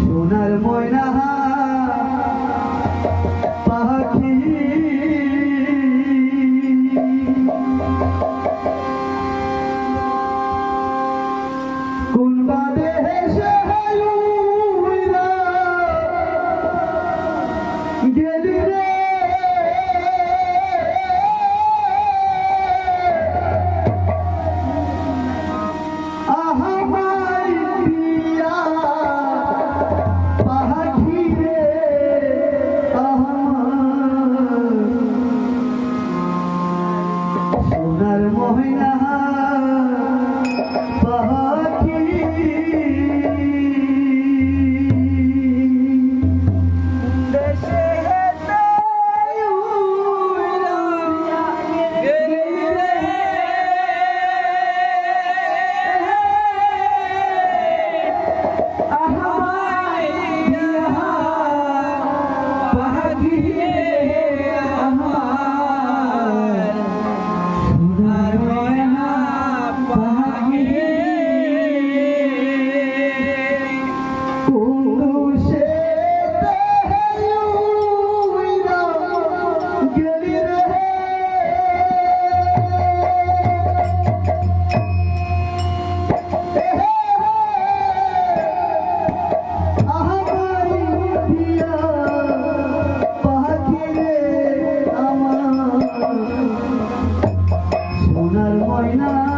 সোনার ময়না মহিলা nar moy nar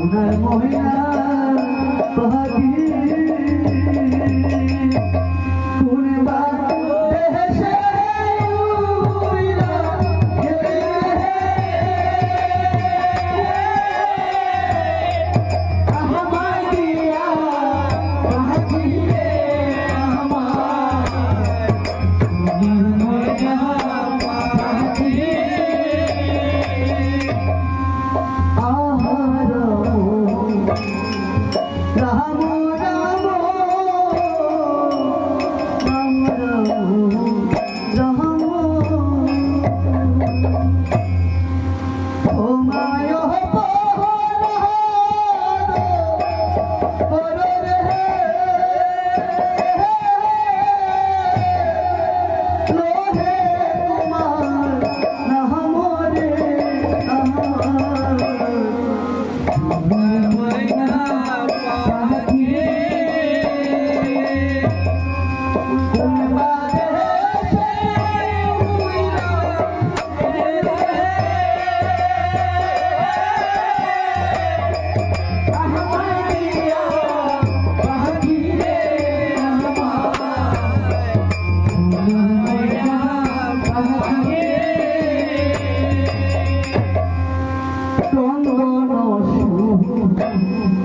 সোনার মহিলা পাহাড়ি কোন বাবা Música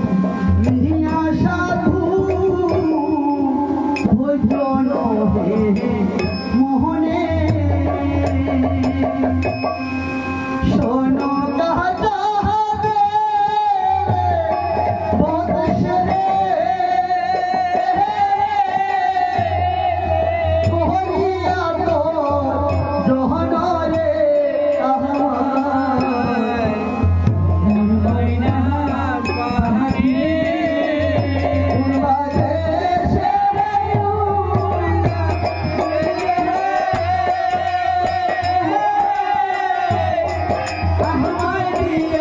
Thank you.